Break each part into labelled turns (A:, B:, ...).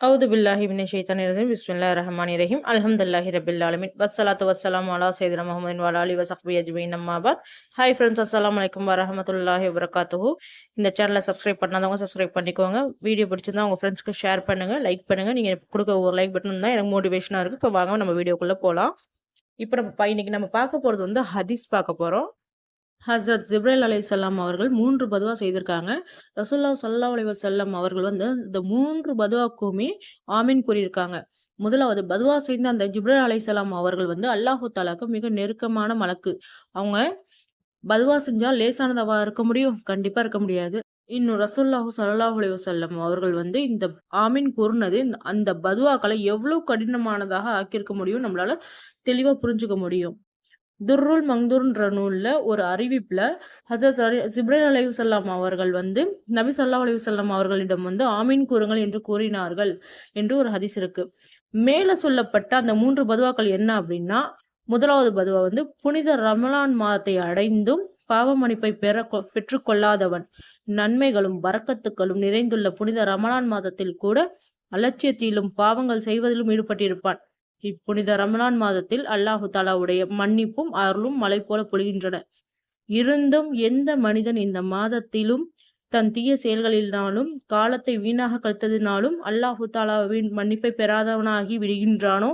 A: அவுது பில்லாஹி பின் ஷைத்தான் ரஜீம். பிஸ்மில்லா ரஹ்மான் இரஹிம் அலமதுல்லாஹி ரபில் ஆலமின். வசலாம் வஸ்ஸலாம் அலா சைதனா முகமதின் வாலா அலி வசஹ்பி அஜ்மீன். அம்மாபாத் ஹாய் ஃப்ரெண்ட்ஸ் அஸ்லாம் வலைக்கம் வரமத்துல்லாஹி வரகாத்துஹூ இந்த சேனலை சப்ஸ்கிரைப் பண்ணாதவங்க சப்ஸ்கிரைப் பண்ணிக்கோங்க. வீடியோ பிடிச்சிருந்தா உங்கள் ஃப்ரெண்ட்ஸ்க்கு ஷேர் பண்ணுங்கள் லைக் பண்ணுங்கள் நீங்கள் கொடுக்க ஒரு லைக் பட்டன் தான் எனக்கு மோட்டிவேஷனாக இருக்குது இப்போ வாங்க நம்ம வீடியோக்குள்ளே போகலாம் இப்போ நம்ம இன்னைக்கு நம்ம பார்க்க போகிறது வந்து ஹதீஸ் பார்க்க போகிறோம் ஹசரத் ஜிப்ரேல் அலை சல்லாம் அவர்கள் மூன்று பதுவா செய்திருக்காங்க. ரசுல்லா சல்லா அலி வசல்லம் அவர்கள் வந்து இந்த மூன்று பதுவாக்குமே ஆமீன் கூறியிருக்காங்க. முதலாவது பதுவா செய்த அந்த ஜிப்ரேல் அலை சலாம் அவர்கள் வந்து அல்லாஹு தாலாக்கு மிக நெருக்கமான மலக்கு. அவங்க பதுவா செஞ்சால் லேசானதாக இருக்க முடியும்? கண்டிப்பா இருக்க முடியாது. இன்னும் ரசூல்லாஹு சல்லாஹ் அலி வசல்லம் அவர்கள் வந்து இந்த ஆமீன் கூறினது அந்த பதுவாக்களை எவ்வளவு கடினமானதாக ஆக்கியிருக்க முடியும்? நம்மளால தெளிவா புரிஞ்சுக்க முடியும். துர்ருல் மங்துர்ன்ற நூலில் ஒரு அறிவிப்பில் ஹசரத் அலி ஜிப்ரேல் அலையுசல்லாம் அவர்கள் வந்து நபி சல்லா அலையுசல்லாம் அவர்களிடம் வந்து ஆமீன் கூறுங்கள் என்று கூறினார்கள் என்று ஒரு ஹதிஸ் இருக்கு. மேலே சொல்லப்பட்ட அந்த மூன்று பதுவாக்கள் என்ன அப்படின்னா முதலாவது பதுவா வந்து புனித ரமலான் மாதத்தை அடைந்தும் பாவ மன்னிப்பை பெற பெற்றுக்கொள்ளாதவன் நன்மைகளும் வரக்கத்துக்களும் நிறைந்துள்ள புனித ரமலான் மாதத்தில் கூட அலட்சியத்திலும் பாவங்கள் செய்வதிலும் ஈடுபட்டிருப்பான். இப்புனித ரமணான் மாதத்தில் அல்லாஹு தாலாவுடைய மன்னிப்பும் அருளும் மலை போல பொழிகின்றன. இருந்தும் எந்த மனிதன் இந்த மாதத்திலும் தன் தீய செயல்களினாலும் காலத்தை வீணாக கழித்ததினாலும் அல்லாஹு தாலாவின் மன்னிப்பை பெறாதவனாகி விடுகின்றானோ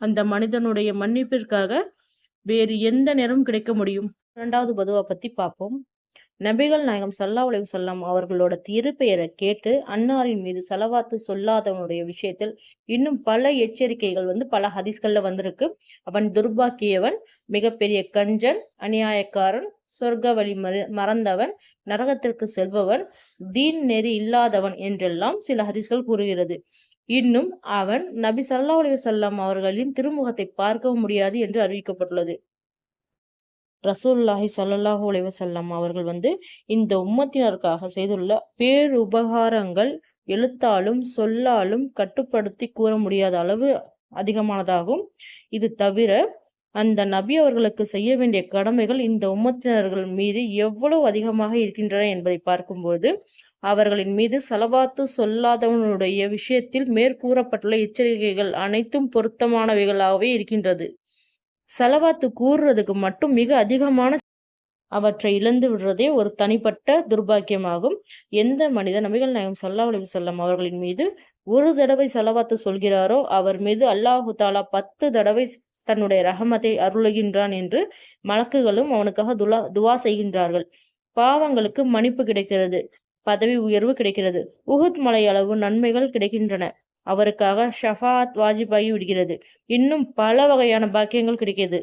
A: அந்த மனிதனுடைய மன்னிப்பிற்காக வேறு எந்த நேரம் கிடைக்க முடியும்? இரண்டாவது பதுவா பத்தி பார்ப்போம். நபிகள் நாயகம் சல்லா உலக அவர்களோட திருப்பெயரை கேட்டு அன்னாரின் மீது செலவாத்து சொல்லாதவனுடைய விஷயத்தில் இன்னும் பல எச்சரிக்கைகள் வந்து பல ஹதீஸ்கள்ல வந்திருக்கு. அவன் துர்பாக்கியவன் மிகப்பெரிய கஞ்சன் அநியாயக்காரன் சொர்க்க வழி மறந்தவன் நரகத்திற்கு செல்பவன் தீன் நெறி இல்லாதவன் என்றெல்லாம் சில ஹதீஸ்கள் கூறுகிறது. இன்னும் அவன் நபி சல்லா உலக சொல்லாம் அவர்களின் திருமுகத்தை பார்க்கவும் முடியாது என்று அறிவிக்கப்பட்டுள்ளது. ரசூல்லாஹி சல்லாஹூ அலைவசல்லம் அவர்கள் வந்து இந்த உம்மத்தினருக்காக செய்துள்ள பேருபகாரங்கள் எழுத்தாலும் சொல்லாலும் கட்டுப்படுத்தி கூற முடியாத அளவு அதிகமானதாகும். இது தவிர அந்த நபி அவர்களுக்கு செய்ய வேண்டிய கடமைகள் இந்த உம்மத்தினர்கள் மீது எவ்வளவு அதிகமாக இருக்கின்றன என்பதை பார்க்கும்போது அவர்களின் மீது செலவாத்து சொல்லாதவனுடைய விஷயத்தில் மேற்கூறப்பட்டுள்ள எச்சரிக்கைகள் அனைத்தும் பொருத்தமானவைகளாகவே இருக்கின்றது. செலவாத்து கூறுறதுக்கு மட்டும் மிக அதிகமான அவற்றை இழந்து விடுறதே ஒரு தனிப்பட்ட துர்பாக்கியமாகும். எந்த மனிதன் நபிகள் நாயகம் சல்லா அலி சொல்லம் அவர்களின் மீது ஒரு தடவை செலவாத்து சொல்கிறாரோ அவர் மீது அல்லாஹு தாலா பத்து தடவை தன்னுடைய ரகமத்தை அருளுகின்றான் என்று மலக்குகளும் அவனுக்காக துலா துவா செய்கின்றார்கள். பாவங்களுக்கு மன்னிப்பு கிடைக்கிறது பதவி உயர்வு கிடைக்கிறது. உஹுத் மலை அளவு நன்மைகள் கிடைக்கின்றன. அவருக்காக ஷஃபாத் வாஜிபாகி விடுகிறது. இன்னும் பல வகையான பாக்கியங்கள் கிடைக்கிது.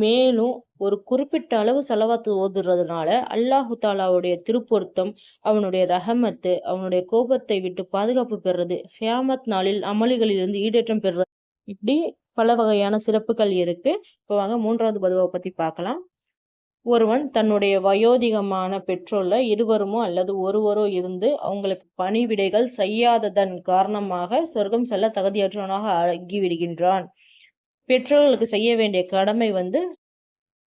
A: மேலும் ஒரு குறிப்பிட்ட அளவு செலவாத்து ஓதுறதுனால அல்லாஹு தாலாவுடைய திருப்பொருத்தம் அவனுடைய ரஹமத்து அவனுடைய கோபத்தை விட்டு பாதுகாப்பு பெறுறது ஃபியாமத் நாளில் அமளிகளிலிருந்து ஈடேற்றம் பெறுறது. இப்படி பல வகையான சிறப்புகள் இருக்கு. இப்போ வாங்க மூன்றாவது பதுவை பத்தி பார்க்கலாம். ஒருவன் தன்னுடைய வயோதிகமான பெற்றோர்ல இருவருமோ அல்லது ஒருவரோ இருந்து அவங்களுக்கு பணிவிடைகள் செய்யாததன் காரணமாக சொர்க்கம் செல்ல தகுதியற்றவனாக ஆகிவிடுகின்றான். பெற்றோர்களுக்கு செய்ய வேண்டிய கடமை வந்து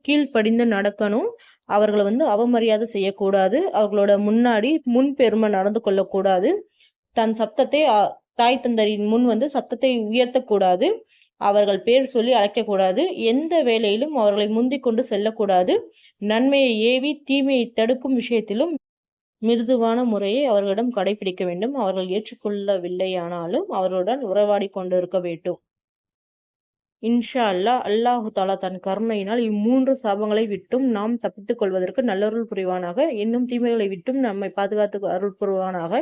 A: கீழ்ப்படிந்து நடக்கணும். அவர்களை வந்து அவமரியாதை செய்யக்கூடாது. அவர்களோட முன்னாடி முன் பெருமை நடந்து கொள்ளக்கூடாது. தன் சப்தத்தை தாய் தந்தரின் முன் வந்து சப்தத்தை உயர்த்தக்கூடாது. அவர்கள் பேர் சொல்லி அழைக்கக்கூடாது. எந்த வேலையிலும் அவர்களை முந்திக் கொண்டு செல்லக்கூடாது. நன்மையை ஏவி தீமையை தடுக்கும் விஷயத்திலும் மிருதுவான முறையை அவர்களிடம் கடைபிடிக்க வேண்டும். அவர்கள் ஏற்றுக்கொள்ளவில்லையானாலும் அவர்களுடன் உறவாடி கொண்டிருக்க வேண்டும். இன்ஷா அல்லா அல்லாஹு தாலா தன் கருணையினால் இம்மூன்று சாபங்களை விட்டும் நாம் தப்பித்துக் கொள்வதற்கு நல்லருள் புரிவானாக. இன்னும் தீமைகளை விட்டும் நம்மை பாதுகாத்து அருள் புரிவானாக.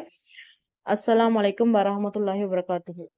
A: அஸ்லாம் வலைக்கம் வரமத்துல்லாஹி வரகாத்துகள்